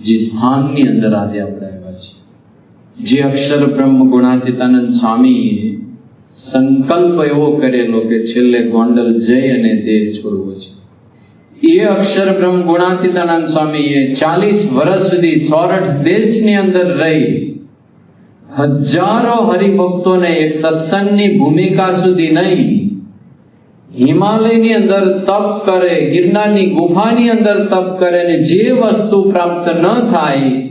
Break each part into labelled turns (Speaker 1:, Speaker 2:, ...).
Speaker 1: જે સ્થાનની અંદર આજે આપણે આવ્યા છીએ. જે અક્ષર બ્રહ્મ ગુણાતીતાનંદ સ્વામીએ સંકલ્પ એવો કરેલો કે છેલ્લે ગોંડલ જઈ અને દેહ છોડવો છે. એ અક્ષર બ્રહ્મ ગુણાતીતાનંદ સ્વામીએ ચાલીસ વર્ષ સુધી સોરઠ દેશની અંદર રહી હજારો હરિભક્તોને એક સત્સંગની ભૂમિકા સુધી નહીં હિમાલયની અંદર તપ કરે, ગિરનારની ગુફાની અંદર તપ કરે ને જે વસ્તુ પ્રાપ્ત ન થાય,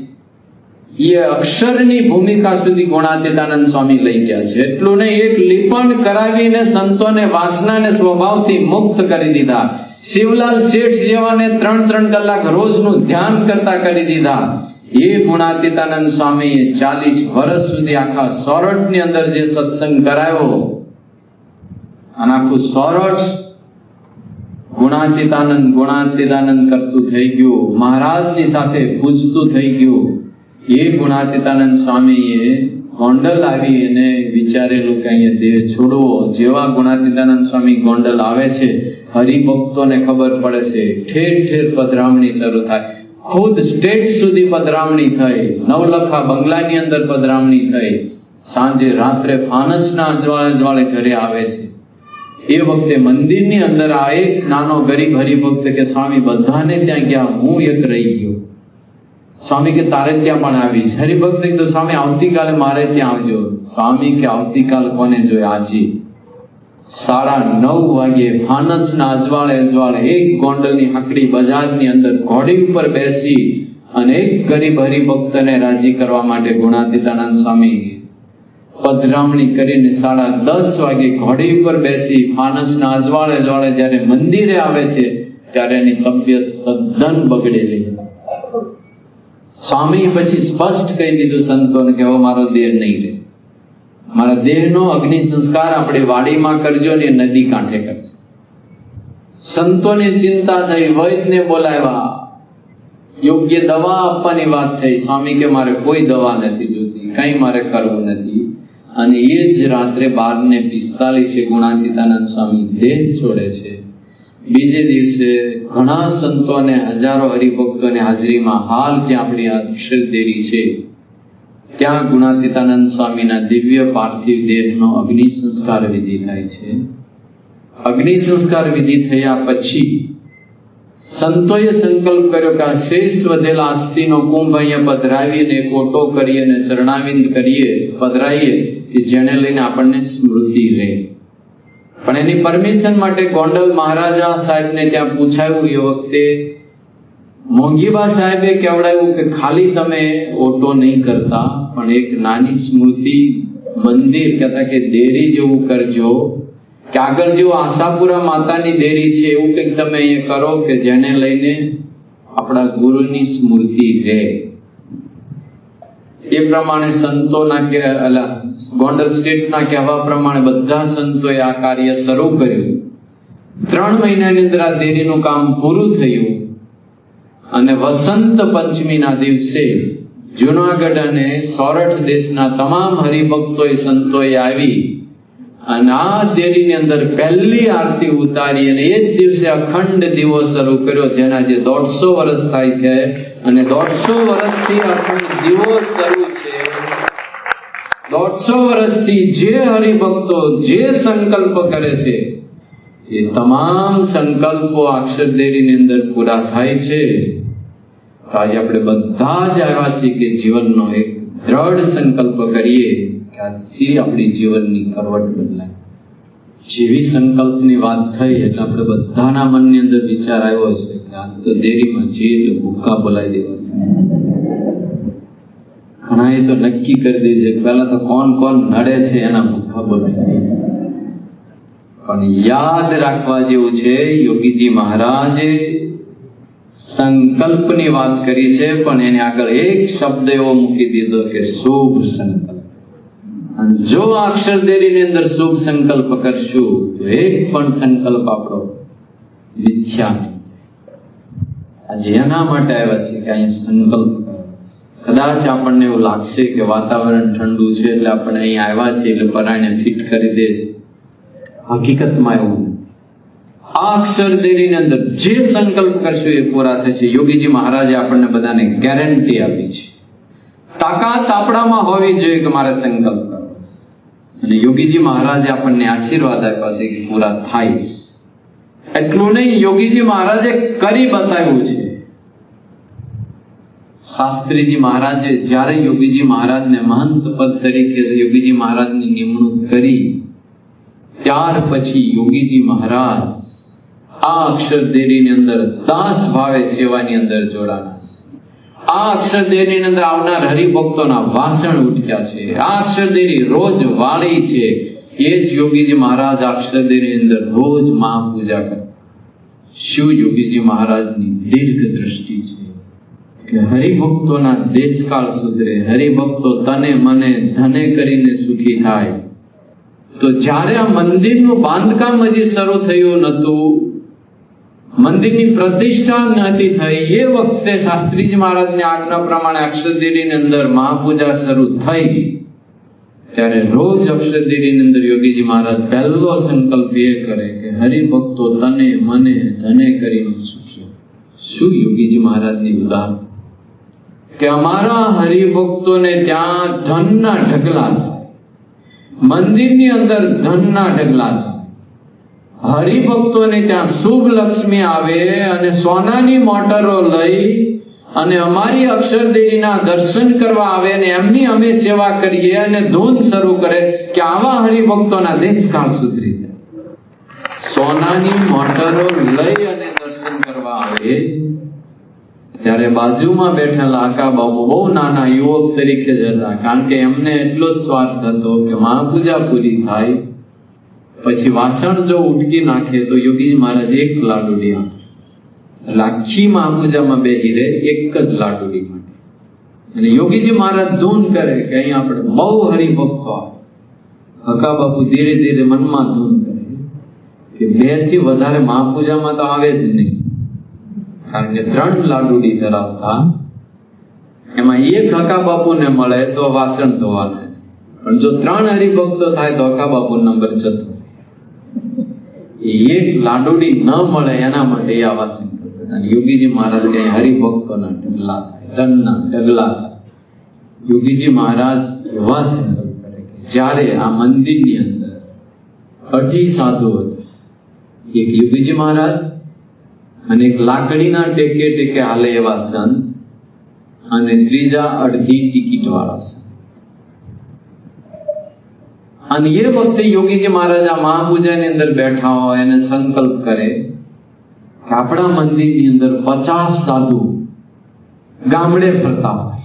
Speaker 1: એ અક્ષરની ભૂમિકા સુધી ગુણાતીતાનંદ સ્વામી લઈ ગયા છે. એટલું નહીં, એક લીપણ કરાવીને સંતોને વાસનાને સ્વભાવથી મુક્ત કરી દીધા. શિવલાલ શેઠ જેવાને ત્રણ ત્રણ કલાક રોજનું ધ્યાન કરતા કરી દીધા. એ ગુણાતીતાનંદ સ્વામીએ ચાલીસ વર્ષ સુધી આખા સોરઠની અંદર જે સત્સંગ કરાયો અને આખું ગુણાતીતાનંદ ગુણાતીતાનંદ કરતું થઈ ગયું. મહારાજની સાથે પૂજતું થઈ ગયું. એ ગુણાતીતાનંદ સ્વામીએ ગોંડલ આવી અને વિચારેલું કે અહીંયા દેહ છોડવો. જેવા ગુણાતીતાનંદ સ્વામી ગોંડલ આવે છે, હરિભક્તોને ખબર પડે છે. ઠેર ઠેર પધરામણી શરૂ થાય. ખુદ સ્ટેટ સુધી પધરામણી થઈ. નવલખા બંગલાની અંદર પધરામણી થઈ. સાંજે રાત્રે ફાનસના અજવાળે અજવાળે ઘરે આવે છે. એ વખતે મંદિરની અંદર આ એક નાનો ગરીબ હરિભક્ત કે સ્વામી બધાને ત્યાં ગયા, હું એક રહી ગયો. સ્વામી કે, તારે ત્યાં પણ આવીશ. હરિભક્ત તો સ્વામી, આવતીકાલે મારે ત્યાં આવજો. સ્વામી કે, આવતીકાલ કોને જોઈએ? આજે. સાડા નવ વાગે ફાનસના અજવાળે અજવાળે એક ગોંડલની હકડી બજારની અંદર ઘોડી ઉપર બેસી અને એક ગરીબ હરિભક્તને રાજી કરવા માટે ગુણાતીતાનંદ સ્વામી પધરામણી કરીને સાડા દસ વાગે ઘોડી ઉપર બેસી ફાનસના અજવાળે અજવાળે જ્યારે મંદિરે આવે છે, ત્યારે એની તબિયત તદ્દન બગડેલી સ્વામી પછી સ્પષ્ટ કહી દીધું, સંતોને કે હવે મારો દેહ નહીં રહે. મારા દેહનો અગ્નિ સંસ્કાર આપણે વાડીમાં કરજો ને નદી કાંઠે કરજો. સંતોને ચિંતા થઈ વૈદને બોલાવ્યા, યોગ્ય દવા આપવાની વાત થઈ. સ્વામી કે, મારે કોઈ દવા નથી જોતી કઈ મારે કરવું નથી. અને એ જ રાત્રે બાર ને પિસ્તાલીસે ગુણાતીતાનંદ સ્વામી દેહ છોડે છે. બીજે દિવસે ઘણા સંતો અને હજારો હરિભક્તોની હાજરીમાં હાલ જે આપણી અક્ષર દેરી છે, ત્યાં ગુણાતીતાનંદ સ્વામીના દિવ્ય પાર્થિવ દેહનો અગ્નિ સંસ્કાર વિધિ થાય છે. અગ્નિ સંસ્કાર વિધિ થયા પછી સંતોએ સંકલ્પ કર્યો કે આ શેષ વધેલા અસ્થિનો કુંભ અહીંયા પધરાવીને કોટો કરીએ અને ચરણાવિંદ કરીએ, પધરાઈએ, કે જેને લઈને આપણને સ્મૃતિ રહે. પણ એની પરમિશન માટે ગોંડલ મહારાજા સાહેબને ત્યાં પૂછાયું એ વખતે, મોંઘીબા સાહેબે કહેવડાવ્યું કે ખાલી તમે ઓટો નહીં કરતા, પણ એક નાની સ્મૃતિ મંદિર, કહેતા કે દેરી જેવું કરજો. કે આગળ જેવું આશાપુરા માતાની દેરી છે, એવું કંઈક તમે અહીંયા કરો કે જેને લઈને આપણા ગુરુની સ્મૃતિ રહે. એ પ્રમાણે સંતોના કે ગોંડલ સ્ટેટના કહેવા પ્રમાણે બધા સંતોએ આ કાર્ય શરૂ કર્યું. ત્રણ મહિનાની અંદર આ દેરીનું કામ પૂરું થયું અને વસંત પંચમીના દિવસે જુનાગઢ અને સોરઠ દેશના તમામ હરિભક્તોએ સંતોએ આવી અને આ દેરીની અંદર પહેલી આરતી ઉતારી અને એ જ દિવસે અખંડ દીવો શરૂ કર્યો, જેના જે દોઢસો વર્ષ થાય છે અને દોઢસો વર્ષથી અખંડ દીવો શરૂ છે. દોઢસો વર્ષથી જે હરિભક્તો જે સંકલ્પ કરે છે, એ તમામ સંકલ્પો અક્ષર દેરીની અંદર પૂરા થાય છે. આજે આપણે બધા જ આવ્યા છીએ કે જીવનનો એક દ્રઢ સંકલ્પ કરીએ. કે આપણી જીવનની કરવટ બદલાય. જેવી સંકલ્પની વાત થઈ એટલે આપણે બધાના મનની અંદર વિચાર આવ્યો છે કે આજ તો દેરીમાં જઈએ એટલે ભૂક્કા બોલાવી દેવા છે. ઘણા તો નક્કી કરી દીધું છે પહેલાં તો કોણ કોણ નડે છે એના ભૂક્કા બોલાવી પણ યાદ રાખવા જેવું છે, યોગીજી મહારાજે સંકલ્પની વાત કરી છે, પણ એને આગળ એક શબ્દ એવો મૂકી દીધો કે શુભ સંકલ્પ. જો અક્ષર દેરીની અંદર શુભ સંકલ્પ કરશું, તો એક પણ સંકલ્પ આપણો મિથ્યા નહીં આજે એના માટે આવ્યા છે કે અહીં સંકલ્પ કદાચ આપણને એવું લાગશે કે વાતાવરણ ઠંડુ છે એટલે આપણે અહીં આવ્યા છે એટલે પરાણે ફિટ કરી દેશે. હકીકતમાં એવું આ અક્ષર દેરીની અંદર જે સંકલ્પ કરશો એ પૂરા થશે. યોગીજી મહારાજે આપણને બધાને ગેરંટી આપી છે. તાકાત આપણામાં હોવી જોઈએ કે મારે સંકલ્પ અને યોગીજી મહારાજે આપણને આશીર્વાદ આપ્યા છે કે પૂરા થાય એટલું નહીં, યોગીજી મહારાજે કરી બતાવ્યું છે. શાસ્ત્રીજી મહારાજે જ્યારે યોગીજી મહારાજને મહંત પદ તરીકે યોગીજી મહારાજની નિમણૂક કરી, ત્યાર પછી યોગીજી મહારાજ આ અક્ષર દેરીની અંદર દાસ ભાવે સેવાની અંદર જોડાણા. આ અક્ષરદેવની અંદર આવનાર હરિભક્તોના વાસણ ઉઠ્યા છે. આ અક્ષરદેરી રોજ વાળી છે. એ જ યોગીજી મહારાજ આ અંદર રોજ મહાપૂજા કરે. શિવ યોગીજી મહારાજની દીર્ઘ દ્રષ્ટિ છે. કે હરિભક્તોના દેશકાળ સુધરે હરિભક્તો તને મને ધને કરીને સુખી થાય. તો જ્યારે આ મંદિરનું બાંધકામ હજી શરૂ થયું નતું મંદિરની પ્રતિષ્ઠા નથી થઈ એ વખતે શાસ્ત્રીજી મહારાજની આજ્ઞા પ્રમાણે અક્ષરદેરીની અંદર મહાપૂજા શરૂ થઈ. ત્યારે રોજ અક્ષરદેરીની અંદર યોગીજી મહારાજ પહેલો સંકલ્પ એ કરે કે હરિભક્તો તને મને ધને કરીને સુખ્યો શું યોગીજી મહારાજની ઉદાહરણ કે અમારા હરિભક્તોને ત્યાં ધનના ઢગલા મંદિરની અંદર ધનના ઢગલા હરિભક્તોને ત્યાં શુભ લક્ષ્મી આવે અને સોનાની મોટરો લઈ અને અમારી અક્ષરદેવીના દર્શન કરવા આવે અને એમની અમે સેવા કરીએ અને ધૂન શરૂ કરે કે આવા હરિભક્તોના દેશકાળ સુધરી જાય. સોનાની મોટરો લઈ અને દર્શન કરવા આવે. ત્યારે બાજુમાં બેઠેલા આકા બાબુ બહુ નાના યુવક તરીકે જ હતા. કારણ કે એમને એટલો સ્વાર્થ હતો કે મહાપૂજા પૂરી થાય પછી વાસણ જો ઉટકી નાખે તો યોગી મહારાજ એક લાડુડી આપે એટલે આખી મહાપૂજામાં બેહી રહે એક જ લાડુડી માટે. અને યોગીજી મહારાજ ધૂન કરે કે અહીં આપણે બહુ હરિભક્તો આવે હકા બાપુ ધીરે ધીરે મનમાં ધૂન કરે. કે બેથી વધારે મહાપૂજામાં તો આવે જ નહીં. કારણ કે ત્રણ લાડુડી ધરાવતા. એમાં એક હકા બાપુને મળે તો વાસણ ધોવાના. પણ જો ત્રણ હરિભક્તો થાય તો હકા બાપુ નંબર જતો એક લાડુડી ન મળે એના માટે આ વાસણ કરતા. યોગીજી મહારાજ કે હરિભક્તોના ઢગલા ધનના ઢગલા યોગીજી મહારાજ એવા સંકલ્પ કરે કે જ્યારે આ મંદિરની અંદર અઢી સાધુ હતા, એક યોગીજી મહારાજ અને એક લાકડીના ટેકે ટેકે હાલે એવા સંત અને ત્રીજા અડધી ટિકિટ વાળા સંત અને એ વખતે યોગીજી મહારાજ આ મહાપૂજાની અંદર બેઠા હોય અને સંકલ્પ કરે કે આપણા મંદિરની અંદર પચાસ સાધુ ગામડે ફરતા હોય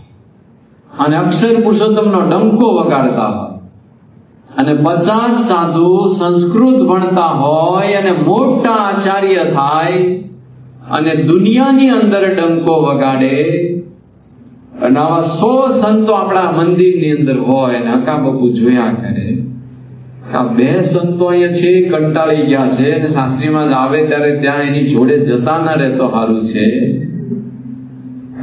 Speaker 1: અને અક્ષર પુરુષોત્તમનો ડંકો વગાડતા હોય અને પચાસ સાધુ સંસ્કૃત ભણતા હોય અને મોટા આચાર્ય થાય અને દુનિયાની અંદર ડંકો વગાડે અને આવા સો સંતો આપણા મંદિરની અંદર હોય અને હકાબકુ જોયા કરે આ બે સંતો અહીંયા છે, કંટાળી ગયા છે અને શાસ્ત્રીમાં આવે ત્યારે ત્યાં એની જોડે જતા ના રહેતો સારું છે.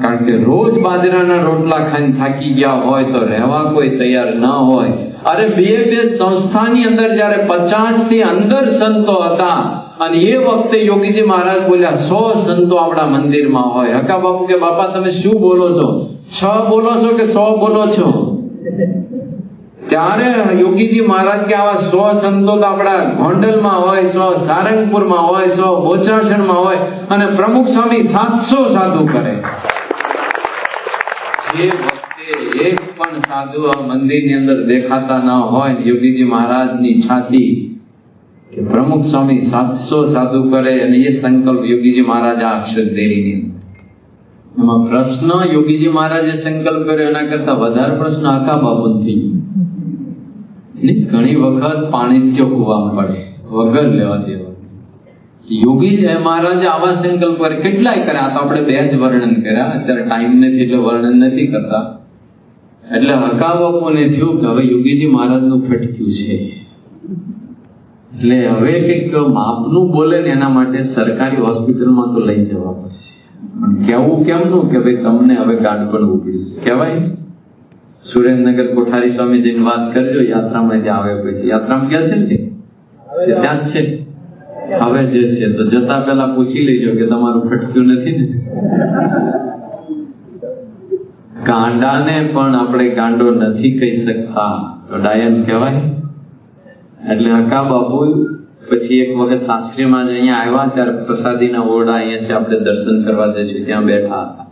Speaker 1: કારણ કે રોજ બાજરાના રોટલા ખાઈને થાકી ગયા હોય તો રહેવા કોઈ તૈયાર ન હોય. અરે બે બે સંસ્થાની અંદર જ્યારે પચાસથી અંદર સંતો હતા અને એ વખતે યોગીજી મહારાજ બોલ્યા, સો સંતો આપણા મંદિરમાં હોય. હકા બાપુ કે, બાપા, તમે શું બોલો છો? છ બોલો છો કે સો બોલો છો? ત્યારે યોગીજી મહારાજ કે આવા સો સંતો તો આપણા ગોંડલમાં હોય, સો સારંગપુરમાં હોય, સો બોચાસણમાં હોય અને પ્રમુખ સ્વામી સાતસો સાધુ કરે. જે વખતે એક પણ સાધુ આ મંદિરની અંદર દેખાતા ન હોય યોગીજી મહારાજની છાતી કે પ્રમુખ સ્વામી સાતસો સાધુ કરે અને એ સંકલ્પ યોગીજી મહારાજ આ અક્ષર દેરીની અંદર એમાં પ્રશ્ન યોગીજી મહારાજે સંકલ્પ કર્યો, એના કરતા વધારે પ્રશ્ન આખા બાપુ થઈ ને ઘણી વખત પાણીત્ય હોવા પડે, વગર લેવા દેવા. યોગી મહારાજ આવા સંકલ્પ કરે કેટલાય કર્યા? તો આપણે બે જ વર્ણન કર્યા. અત્યારે ટાઈમ નથી એટલે વર્ણન નથી કરતા. એટલે હકા બાપુને થયું કે હવે યોગીજી મહારાજનું ફટક્યું છે. એટલે હવે કંઈક માપનું બોલે ને એના માટે સરકારી હોસ્પિટલમાં તો લઈ જવા પડશે. પણ કેવું, કેમનું? કે ભાઈ તમને હવે ગાંઠ પણ ઊભી છે કહેવાય સુરેન્દ્રનગર કોઠારી સ્વામીજીની વાત કરજો યાત્રામાં જે આવે પછી યાત્રામાં ગયા છે ને તે? તે ત્યાં જ છે? હવે જશે તો જતા પહેલા પૂછી લેજો કે તમારું ફટક્યું નથી ને? ગાંડાને પણ આપણે ગાંડો નથી કહી શકતા. તો ડાયન કહેવાય. એટલે હકા બાપુ પછી એક વખત શાસ્ત્રીમાં જ અહીંયા આવ્યા ત્યારે પ્રસાદીના ઓરડા અહીંયા છે આપણે દર્શન કરવા જઈશું ત્યાં બેઠા હતા.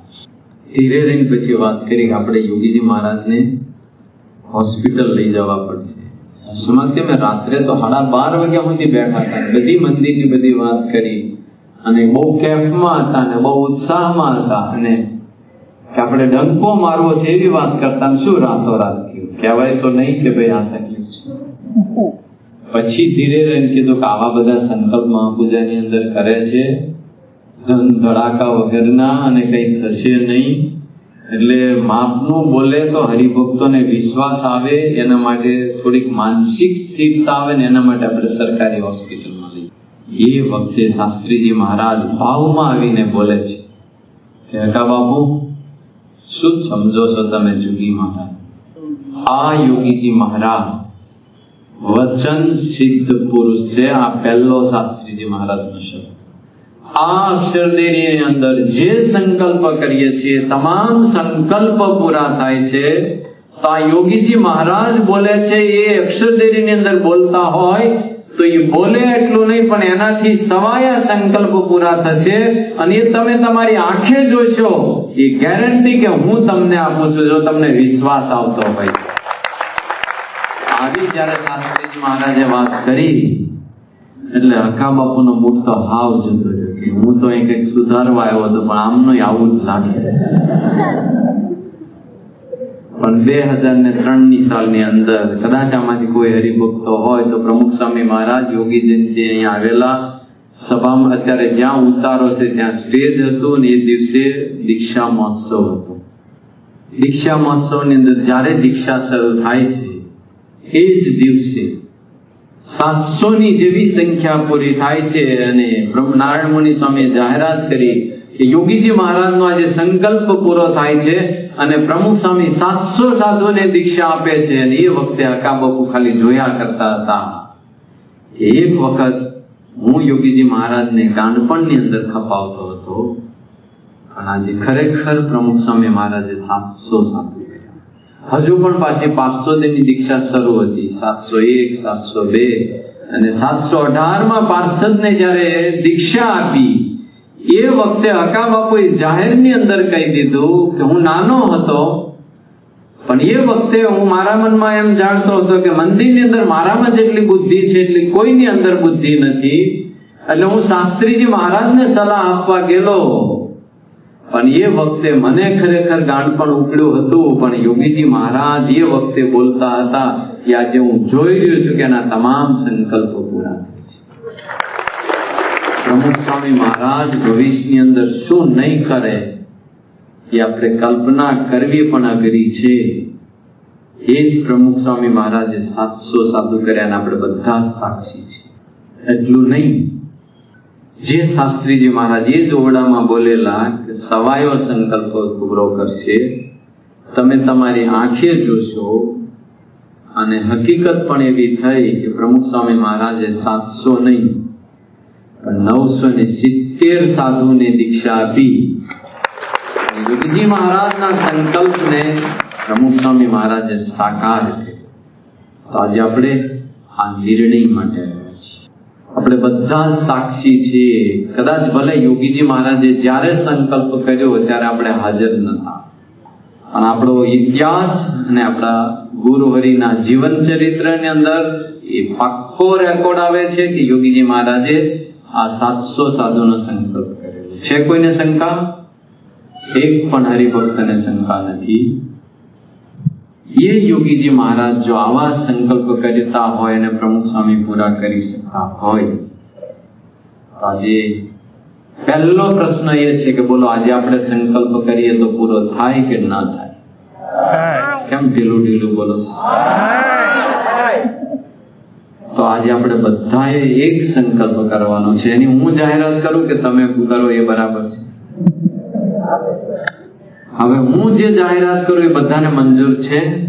Speaker 1: ધીરે રહીને પછી વાત કરી કે આપણે યોગીજી મહારાજને હોસ્પિટલ લઈ જવા પડશે. સાસુમાં કે મેં રાત્રે તો સાડા બાર વાગ્યા સુધી બેઠા હતા. બધી મંદિરની બધી વાત કરી અને બહુ કેફમાં હતા અને બહુ ઉત્સાહમાં હતા અને કે આપણે ડંકો મારવો છે એવી વાત કરતા શું રાતો રાત થયું? કહેવાય તો નહીં કે ભાઈ આ તકલીફ છે. પછી ધીરે રહીને કીધું કે આવા બધા સંકલ્પ મહાપૂજાની અંદર કરે છે. ધડાકા વગરના અને કંઈ થશે નહીં. એટલે માપનું બોલે તો હરિભક્તોને વિશ્વાસ આવે, એના માટે થોડીક માનસિક સ્થિરતા આવે ને એના માટે આપણે સરકારી હોસ્પિટલમાં લઈએ. એ વખતે શાસ્ત્રીજી મહારાજ ભાવમાં આવીને બોલે છે કે હકા બાપુ, શું સમજો છો તમે જોગી મહારાજ આ યોગીજી મહારાજ વચન સિદ્ધ પુરુષ છે, આ પહેલો શાસ્ત્રીજી મહારાજનો શબ્દ. આ અક્ષરદેની અંદર જે સંકલ્પ કરીએ છીએ, તમામ સંકલ્પ પૂરા થાય છે, તો આ યોગીજી મહારાજ બોલે છે, એ અક્ષરદેરીની અંદર બોલતા હોય, તો એ બોલે એટલું નહીં, પણ એનાથી સવાયા સંકલ્પ પૂરા થશે. અને એ તમે તમારી આંખે જોશો, એ ગેરંટી કે હું તમને આપું છું, જો તમને વિશ્વાસ આવતો હોય. આવી જ્યારે શાસ્ત્રીજી મહારાજે વાત કરી, એટલે હકા બાપુનો મૂડ તો હાવ જતો રહ્યો. કે હું તો અહીં કંઈક સુધારવા આવ્યો હતો, પણ આમનો આવું જ લાગે. પણ બે હજાર ને ત્રણની સાલની અંદર કદાચ આમાંથી કોઈ હરિભક્તો હોય તો પ્રમુખ સ્વામી મહારાજ યોગી જયંતિ અહીંયા આવેલા સભામાં, અત્યારે જ્યાં ઉતારો છે, ત્યાં સ્ટેજ હતું ને એ દિવસે દીક્ષા મહોત્સવ હતો. દીક્ષા મહોત્સવની અંદર જ્યારે દીક્ષા શરૂ થાય છે, એ જ દિવસે સાતસો ની જેવી સંખ્યા પૂરી થાય છે અને બ્રહ્મ નારાયણ મુનિ સ્વામી જાહેરાત કરી કે યોગીજી મહારાજનો આજે સંકલ્પ પૂરો થાય છે અને પ્રમુખ સ્વામી સાતસો સાધુને દીક્ષા આપે છે અને એ વખતે હકા બાપુ ખાલી જોયા કરતા હતા. એક વખત હું યોગીજી મહારાજને ગાંડપણની અંદર ખપાવતો હતો. પણ આજે ખરેખર પ્રમુખ સ્વામી મહારાજે સાતસો સાધુ હજુ પણ પાછી પાંચસો દિનની દીક્ષા શરૂ હતી. સાતસો એક, સાતસો બે અને સાતસો અઢારમાં પાર્ષદને જ્યારે દીક્ષા આપી, એ વખતે અકા બાપુએ જાહેરની અંદર કહી દીધું કે હું નાનો હતો, પણ એ વખતે હું મારા મનમાં એમ જાણતો હતો કે મંદિરની અંદર મારામાં જેટલી બુદ્ધિ છે એટલી કોઈની અંદર બુદ્ધિ નથી. એટલે હું શાસ્ત્રીજી મહારાજને સલાહ આપવા ગયેલો. પણ એ વખતે મને ખરેખર ગાંડપણ ઉકળ્યું હતું, પણ યોગીજી મહારાજ એ વખતે બોલતા હતા કે આજે હું જોઈ રહ્યો છું કે એના તમામ સંકલ્પો પૂરા પ્રમુખ સ્વામી મહારાજ ભવિષ્યની અંદર શું નહીં કરે એ આપણે કલ્પના કરવી પણ અઘરી છે. એ જ પ્રમુખ સ્વામી મહારાજે સાતસો સાધુ કર્યા આપણે બધા સાક્ષી છે એટલું નહીં જે શાસ્ત્રીજી મહારાજ એ જ બોલેલા કે સવાયો સંકલ્પ પૂરો કરશે, તમે તમારી આંખે જોશો. અને હકીકત પણ એવી થઈ કે પ્રમુખ સ્વામી મહારાજે સાતસો નહીં, પણ નવસો ને સિત્તેર સાધુને દીક્ષા આપી. યોગીજી મહારાજના સંકલ્પને પ્રમુખ સ્વામી મહારાજે સાકાર કર્યો. તો આજે આપણે આ નિર્ણય માટે આપણે બધા સાક્ષી છીએ. કદાચ ભલે યોગીજી મહારાજે જ્યારે સંકલ્પ કર્યો ત્યારે આપણે હાજર નતા પણ આપણો ઇતિહાસ અને આપણા ગુરુ હરિના જીવન ચરિત્રની અંદર એ પાક્કો રેકોર્ડ આવે છે કે યોગીજી મહારાજે આ સાતસો સાધુનો સંકલ્પ કર્યો. છે કોઈને શંકા? એક પણ હરિભક્તને શંકા નથી. એ યોગીજી મહારાજ જો આવા સંકલ્પ કરતા હોય અને પ્રમુખ સ્વામી પૂરા કરી શકતા હોય તો આજે પહેલો પ્રશ્ન એ છે કે બોલો આજે આપણે સંકલ્પ કરીએ તો પૂરો થાય કે ના થાય? કેમ ઢીલું ઢીલું બોલો? તો આજે આપણે બધાએ એક સંકલ્પ કરવાનો છે. એની હું જાહેરાત કરું કે તમે કરો એ બરાબર છે? હવે હું જે જાહેરાત કરું એ બધાને મંજૂર છે?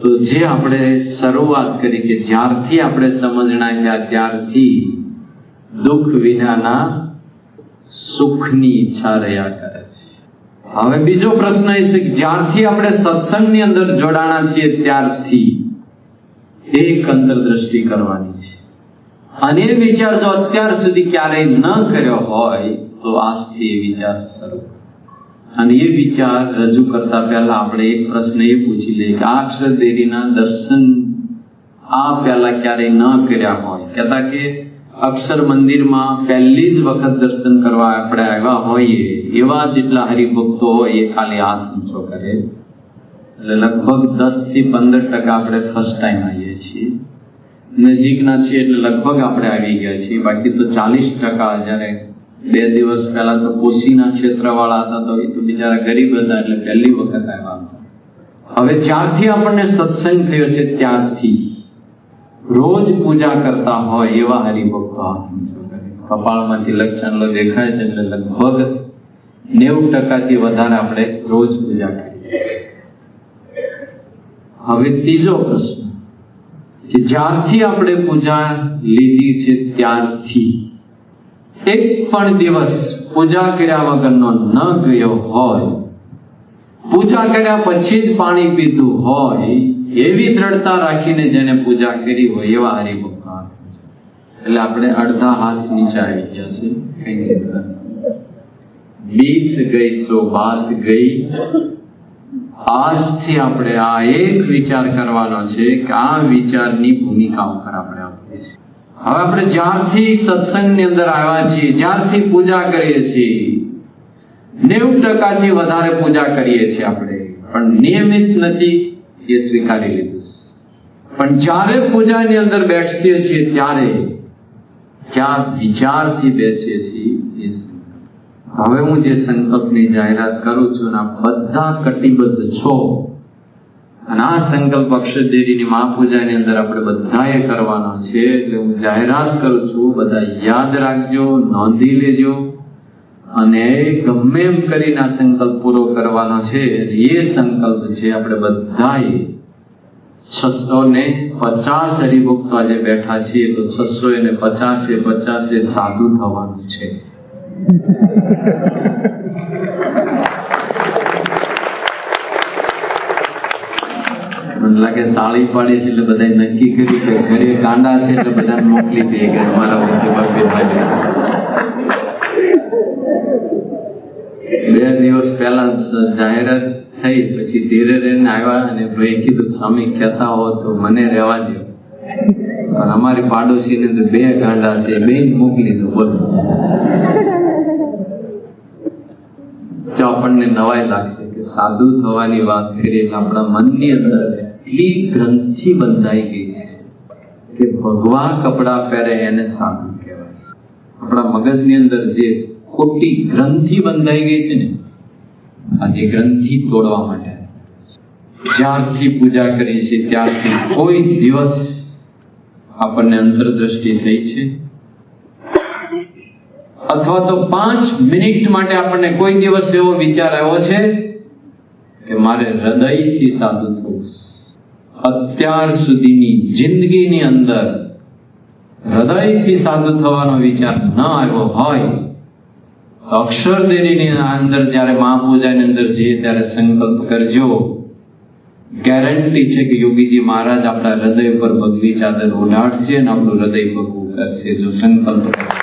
Speaker 1: તો જે આપણે શરૂઆત કરી કે જ્યારથી આપણે સમજણા ત્યારથી દુઃખ વિનાના સુખની ઈચ્છા રહ્યા કરે છે. હવે બીજો પ્રશ્ન એ છે કે જ્યારથી આપણે સત્સંગની અંદર જોડાણા છીએ, ત્યારથી એક અંતરદ્રષ્ટિ કરવાની છે. અને એ વિચાર જો અત્યાર સુધી ક્યારેય ન કર્યો હોય, તો આજથી એ વિચાર શરૂ અને એ વિચાર રજૂ કરતા પહેલા આપણે એક પ્રશ્ન એ પૂછી લઈએ કે આ અક્ષરદેરીના દર્શન આ પહેલા ક્યારેય ન કર્યા હોય. કહેતા કે અક્ષર મંદિરમાં પહેલી જ વખત દર્શન કરવા આપણે આવ્યા હોઈએ, એવા જેટલા હરિભક્તો હોય એ ખાલી હાથ ઊંચો કરે. એટલે લગભગ દસથી પંદર ટકા આપણે ફર્સ્ટ ટાઈમ આવીએ છીએ. નજીકના છીએ એટલે લગભગ આપણે આવી ગયા છીએ. બાકી તો ચાલીસ ટકા જ્યારે બે દિવસ પહેલા તો કોશીના ક્ષેત્રવાળા હતા, તો એ તો બિચારા ગરીબ હતા એટલે પહેલી વખત આવ્યા હવે જ્યારથી આપણને સત્સંગ થયો છે, ત્યારથી રોજ પૂજા કરતા હોય એવા હરિભક્તો કપાળમાંથી લક્ષણલો દેખાય છે એટલે લગભગ નેવું ટકાથી વધારે આપણે રોજ પૂજા કરીએ હવે ત્રીજો પ્રશ્ન કે જ્યારથી આપણે પૂજા લીધી છે, ત્યારથી એક પણ દિવસ પૂજા કર્યા વગરનો ન ગયો હોય. પૂજા કર્યા પછી જ પાણી પીધું હોય, એવી દ્રઢતા રાખીને જેને પૂજા કરી હોય એવા હરિભક્ત. એટલે આપણે અડધા હાથ નીચે આવી ગયા છે. બીત ગઈ સો બાત ગઈ. આજથી આપણે આ એક વિચાર કરવાનો છે કે આ વિચારની ભૂમિકા ઉપર આપણે આપીએ છીએ હવે આપણે જ્યારથી સત્સંગની અંદર આવ્યા છીએ, જ્યારથી પૂજા કરીએ છીએ, નેવું ટકાથી વધારે પૂજા કરીએ છીએ આપણે. પણ નિયમિત નથી, એ સ્વીકારી લીધું. પણ જ્યારે પૂજાની અંદર બેસીએ છીએ, ત્યારે ક્યાં વિચારથી બેસીએ છીએ હવે હું જે સંકલ્પની જાહેરાત કરું છું ને બધા કટિબદ્ધ છો અને આ સંકલ્પ અક્ષરદેવીની મહાપૂજાની અંદર આપણે બધાએ કરવાનો છે, એટલે હું જાહેરાત કરું છું, બધા યાદ રાખજો, નોંધી લેજો અને ગમે એમ કરીને આ સંકલ્પ પૂરો કરવાનો છે એ સંકલ્પ છે આપણે બધાએ છસો ને પચાસ હરિભક્તો આજે બેઠા છીએ, તો છસો ને પચાસે પચાસે સાધુ થવાનું છે. મને લાગે તાળી પાડી છે એટલે બધા નક્કી કર્યું કે ઘરે કાંડા છે એટલે બધાને મોકલી દઈએ કે અમારા વખતે બે દિવસ પહેલા જાહેરાત થઈ, પછી ધીરે રહીને આવ્યા અને ભાઈ કીધું, સ્વામી, કહેતા હો તો મને રહેવા દો પણ અમારી પાડોશીને તો બે ગાંડા છે, બે મોકલી દો, બોલો. આપણને નવાઈ લાગશે કે સાધુ થવાની વાત કરીએ આપણા મનની અંદર એટલી ગ્રંથિ બંધાઈ ગઈ છે કે ભગવા કપડા પહેરે એને સાધુ કહેવાય છે આપણા મગજની અંદર જે ખોટી ગ્રંથિ બંધાઈ ગઈ છે ને, આ જે ગ્રંથિ તોડવા માટે જ્યારથી પૂજા કરી છે, ત્યારથી કોઈ દિવસ આપણને અંતરદ્રષ્ટિ થઈ છે અથવા તો પાંચ મિનિટ માટે આપણને કોઈ દિવસ એવો વિચાર આવ્યો છે કે મારે હૃદયથી સાધુ થવું. અત્યાર સુધીની જિંદગીની અંદર હૃદયથી સાધુ થવાનો વિચાર ન આવ્યો હોય, તો અક્ષરદેરીની અંદર જ્યારે મહાપૂજાની અંદર જઈએ ત્યારે સંકલ્પ કરજો. ગેરંટી છે કે યોગીજી મહારાજ આપણા હૃદય પર ભગવી ચાદર ઓઢાડશે અને આપણું હૃદય ભગવું કરશે. જો સંકલ્પ કરીએ.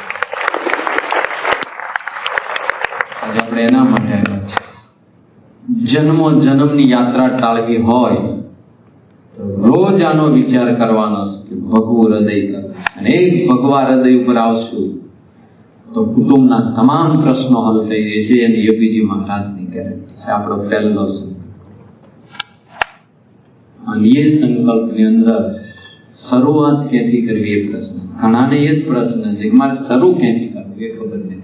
Speaker 1: આજે આપણે એના માટે આવ્યા છે જન્મો જન્મની યાત્રા ટાળવી હોય રોજ આનો વિચાર કરવાનો છે કે ભગવું હૃદય કર. અને એક ભગવા હૃદય ઉપર આવશું, તો કુટુંબના તમામ પ્રશ્નો હલ થઈ જશે એની યોગીજી મહારાજની ગેરંટી છે આપણો પહેલો સંકલ્પ. અને એ સંકલ્પની અંદર શરૂઆત ક્યાંથી કરવી એ પ્રશ્ન. ઘણાને એ જ પ્રશ્ન છે કે મારે શરૂ ક્યાંથી કરવું એ ખબર નથી.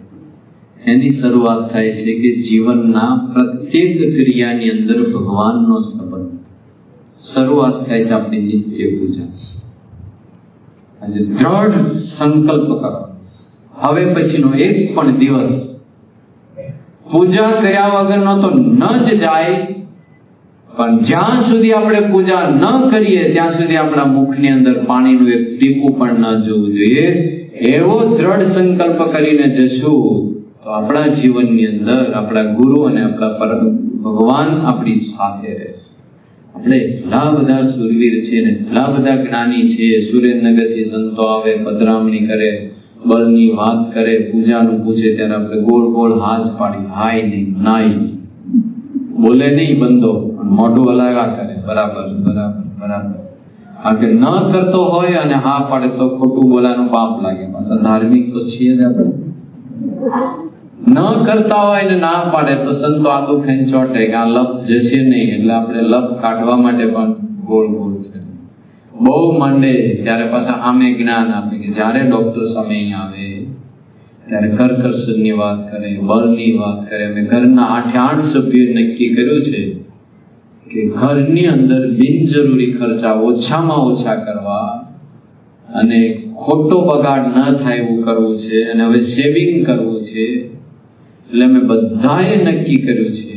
Speaker 1: એની શરૂઆત થાય છે કે જીવનના પ્રત્યેક ક્રિયાની અંદર ભગવાનનો શરૂઆત થાય છે આપણી નિત્ય પૂજા. આજે દ્રઢ સંકલ્પ કરો. હવે પછીનો એક પણ દિવસ. પૂજા કર્યા વગરનો તો ન જ જાય, પણ જ્યાં સુધી આપણે પૂજા ન કરીએ, ત્યાં સુધી આપણા મુખની અંદર પાણીનું એક ટીપું પણ ન જોવું જોઈએ. એવો દ્રઢ સંકલ્પ કરીને જશું, તો આપણા જીવનની અંદર આપણા ગુરુ અને આપણા પર ભગવાન આપણી સાથે રહેશે. આપણે ઘણા બધા સુરવીર છે ને ઘણા બધા જ્ઞાની છે. સુરેન્દ્રનગરથી સંતો આવે, પધરામણી કરે, બળની વાત કરે, પૂજાનું પૂછે ત્યારે આપણે ગોળ ગોળ હાથ પાડી, હાય નહીં, નાય નહીં. બોલે નહીં બંધો મોઢું હલાવ્યા કરે. બરાબર બરાબર બરાબર. કારણ કે ન કરતો હોય અને હા પાડે તો ખોટું બોલાનું પાપ લાગે. પાછા ધાર્મિક તો છીએ ને આપણે. ન કરતા હોય ને ના પાડે તો સંતો આદુ ખાઈને ચોટે કે આ લપ જશે નહીં. એટલે આપણે લપ કાઢવા માટે પણ ગોળ ગોળ છે. બહુ માંડે ત્યારે પાછા આમે જ્ઞાન આપે કે જ્યારે ડોક્ટર સામે આવે, ત્યારે કર્કશની વાત કરે, બળની વાત કરે. અમે ઘરના આઠે આઠ સભ્યોએ નક્કી કર્યું છે કે ઘરની અંદર બિનજરૂરી ખર્ચા ઓછામાં ઓછા કરવા અને ખોટો બગાડ ન થાય એવું કરવું છે અને હવે સેવિંગ કરવું છે. એટલે અમે બધાએ નક્કી કર્યું છે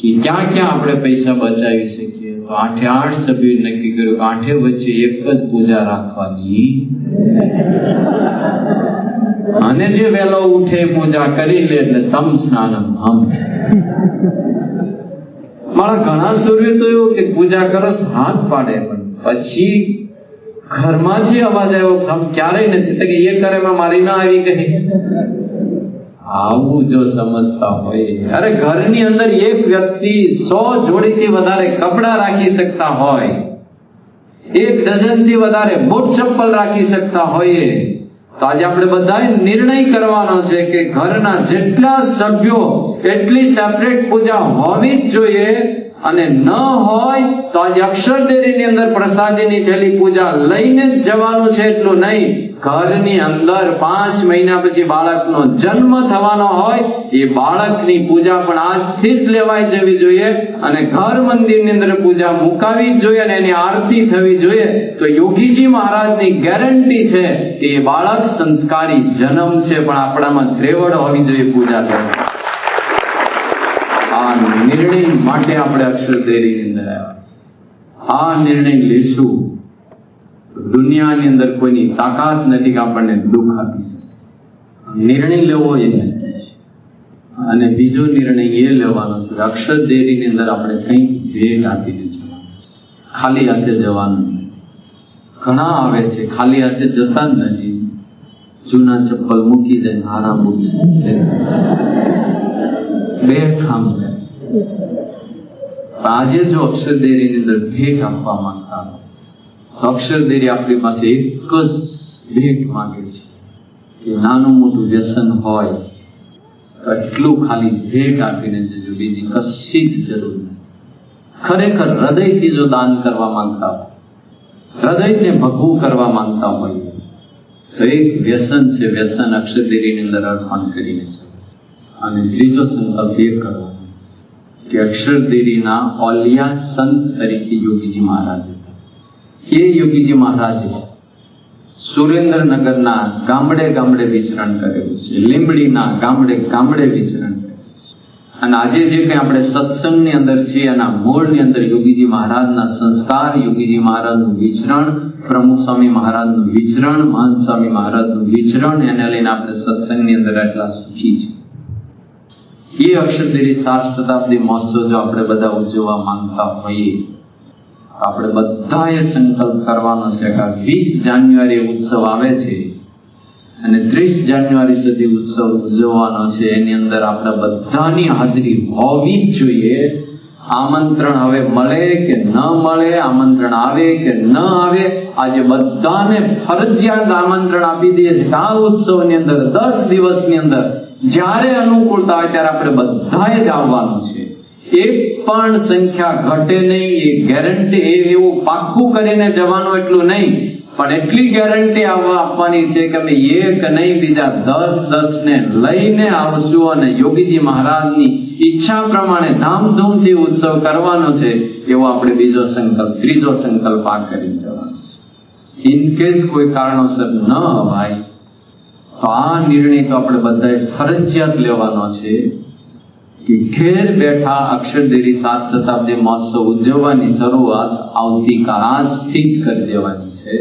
Speaker 1: કે ક્યાં ક્યાં આપણે પૈસા બચાવી શકીએ. તો આઠે આઠ સભ્યોએ નક્કી કર્યું, આઠે વચ્ચે એક જ પૂજા રાખવાની. અને જે વહેલો ઉઠે પૂજા કરી લે એટલે તમ સ્નાનમ હમ. મારા ઘણા સૂર્ય તો એવું કે પૂજા કરો, હાથ પાડે, પણ પછી ઘરમાંથી અવાજ આવ્યો આમ ક્યારેય નથી. કે એ કરે મારી ના આવી ગઈ. આવું જો સમજતા હોય અરે ઘરની અંદર એક વ્યક્તિ સો જોડીથી વધારે કપડા રાખી શકતા હોય, એક ડઝનથી વધારે બૂટ ચપ્પલ રાખી શકતા હોઈએ, તો આજે આપણે બધાએ નિર્ણય કરવાનો છે કે ઘરના જેટલા સભ્યો, એટલી સેપરેટ પૂજા હોવી જ જોઈએ અને ન હોય તો આજે અક્ષરદેરીની અંદર પ્રસાદીની થેલી પૂજા લઈને જ જવાનું છે, એટલું નહીં. ઘરની અંદર પાંચ મહિના પછી બાળકનો જન્મ થવાનો હોય, એ બાળકની પૂજા પણ આજથી જ લેવાઈ જવી જોઈએ અને ઘર મંદિરની અંદર પૂજા મુકાવી જોઈએ અને એની આરતી થવી જોઈએ. તો યોગીજી મહારાજની ગેરંટી છે કે એ બાળક સંસ્કારી જન્મ છે, પણ આપણામાં ત્રેવડ હોવી જોઈએ પૂજા આ નિર્ણય માટે આપણે અક્ષરદેરીની અંદર આ નિર્ણય લેશું, દુનિયાની અંદર કોઈની તાકાત નથી કે આપણને દુઃખ આપી શકે. નિર્ણય લેવો એ નક્કી છે અને બીજો નિર્ણય એ લેવાનો છે કે અક્ષરદેરીની અંદર આપણે કંઈક ભેટ આપીને જવાનું. ખાલી હાથે જવાનું ઘણા આવે છે, ખાલી હાથે જતા જ નથી. જૂના ચપ્પલ મૂકી જાય હારા બૂટ બે ખામ આજે જો અક્ષરદેરીની અંદર ભેટ આપવા માંગતા તો અક્ષરદેરી આપણી પાસે એક જ ભેટ માંગે છે કે નાનું મોટું વ્યસન હોય તો એટલું ખાલી ભેટ આપીને જજો બીજી કશી જ જરૂર નથી. ખરેખર હૃદયથી જો દાન કરવા માંગતા હોય, હૃદયને ભગવું કરવા માંગતા હોય, તો એક વ્યસન છે વ્યસન અક્ષરદેરીની અંદર અર્પણ કરીને અને ત્રીજો સંકલ્પ એ કરવાનો કે અક્ષરદેરીના ઓલિયા સંત તરીકે યોગીજી મહારાજ હતા. એ યોગીજી મહારાજે સુરેન્દ્રનગરના ગામડે ગામડે વિચરણ કરેલું છે. લીંબડીના ગામડે ગામડે વિચરણ અને આજે જે કંઈ આપણે સત્સંગની અંદર છીએ, એના મૂળની અંદર યોગીજી મહારાજના સંસ્કાર, યોગીજી મહારાજનું વિચરણ, પ્રમુખ સ્વામી મહારાજનું વિચરણ મહંત સ્વામી મહારાજનું વિચરણ, એને લઈને આપણે સત્સંગની અંદર એટલા સુખી છીએ. એ અક્ષરધીરી સાત શતાબ્દી મહોત્સવ જો આપણે બધા ઉજવવા માંગતા હોઈએ આપણે બધાએ સંકલ્પ કરવાનો છે કે વીસ જાન્યુઆરી ઉત્સવ આવે છે અને ત્રીસ જાન્યુઆરી સુધી ઉત્સવ ઉજવવાનો છે. એની અંદર આપણે બધાની હાજરી હોવી જ જોઈએ. આમંત્રણ હવે મળે કે ન મળે, આમંત્રણ આવે કે ન આવે, આજે બધાને ફરજિયાત આમંત્રણ આપી દઈએ છીએ આ ઉત્સવની અંદર, દસ દિવસની અંદર જ્યારે અનુકૂળતા ત્યારે આપણે બધાએ જ છે. એક પણ સંખ્યા ઘટે નહીં, એ ગેરંટી એ એવું પાક્કું કરીને જવાનું એટલું નહીં. પણ એટલી ગેરંટી આવવા આપવાની છે કે અમે એક નહીં, બીજા દસ દસ ને લઈને આવશું અને યોગીજી મહારાજની ઈચ્છા પ્રમાણે ધામધૂમથી ઉત્સવ કરવાનો છે, એવો આપણે બીજો સંકલ્પ, ત્રીજો સંકલ્પ આ કરી જવાનો છે. ઇન કેસ કોઈ કારણોસર ન અવાય તો આ નિર્ણય તો આપણે બધાએ ફરજિયાત લેવાનો છે કે ઘેર બેઠા અક્ષરદેરી સાત શતાબ્દી મહોત્સવ ઉજવવાની શરૂઆત આવતીકાલ આજથી જ કરી દેવાની છે.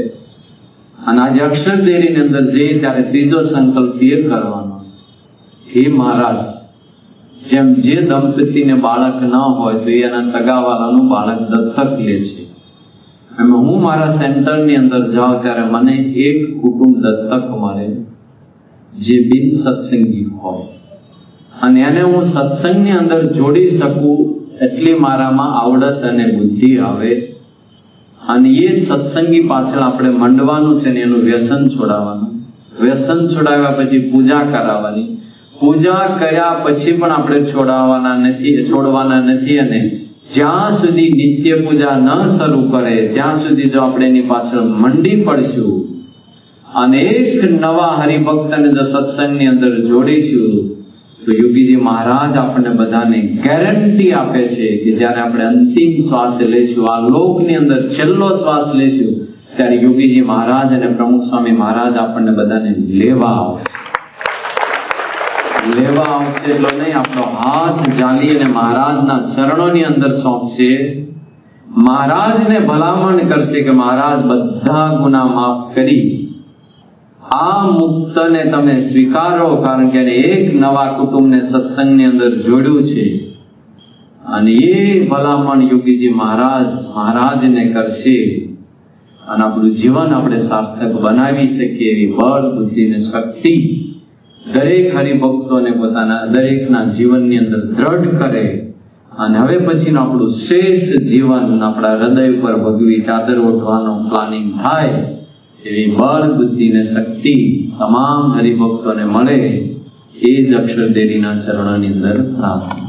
Speaker 1: અને આજે અક્ષરદેરીની અંદર જઈએ ત્યારે ત્રીજો સંકલ્પ એ કરવાનો હે મહારાજ, જેમ જે દંપતીને બાળક ન હોય તો એના સગાવાલાનું બાળક દત્તક લે છે. એમ હું મારા સેન્ટરની અંદર જાઉં ત્યારે મને એક કુટુંબ દત્તક મળે. જે બિન સત્સંગી હોય. અને એને હું સત્સંગની અંદર જોડી શકું એટલી મારામાં આવડત અને બુદ્ધિ આવે. અને એ સત્સંગી પાછળ આપણે મંડવાનું છે ને એનું વ્યસન છોડાવવાનું. વ્યસન છોડાવ્યા પછી પૂજા કરાવવાની. પૂજા કર્યા પછી પણ આપણે છોડાવવાના નથી, છોડવાના નથી અને જ્યાં સુધી નિત્ય પૂજા ન શરૂ કરે, ત્યાં સુધી જો આપણે એની પાછળ મંડી પડશું અને એક નવા હરિભક્તને જો સત્સંગની અંદર જોડીશું, તો યોગીજી મહારાજ આપણને બધાને ગેરંટી આપે છે કે જ્યારે આપણે અંતિમ શ્વાસ લઈશું આ લોકની અંદર છેલ્લો શ્વાસ લઈશું ત્યારે યોગીજી મહારાજ અને પ્રમુખ સ્વામી મહારાજ આપણને બધાને લેવા આવશે. લેવા આવશે એટલો નહીં, આપણો હાથ જાલી અને મહારાજના ચરણોની અંદર સોંપશે. મહારાજને ભલામણ કરશે કે મહારાજ બધા ગુના માફ કરી. આ મુક્તને તમે સ્વીકારો, કારણ કે એક નવા કુટુંબને સત્સંગની અંદર જોડ્યું છે. અને એ ભલામણ યોગીજી મહારાજ, મહારાજને કરશે. અને આપણું જીવન આપણે સાર્થક બનાવી શકીએ એવી બળ, બુદ્ધિ ને શક્તિ દરેક હરિભક્તોને પોતાના, દરેકના જીવનની અંદર દ્રઢ કરે. અને હવે પછીનું આપણું શ્રેષ્ઠ જીવન આપણા હૃદય ઉપર ભગવી ચાદર ઓઢવાનો પ્લાનિંગ થાય. એવી બળ બુદ્ધિ ને શક્તિ તમામ હરિભક્તોને મળે એ જ અક્ષરદેરીના ચરણોની અંદર પ્રાર્થના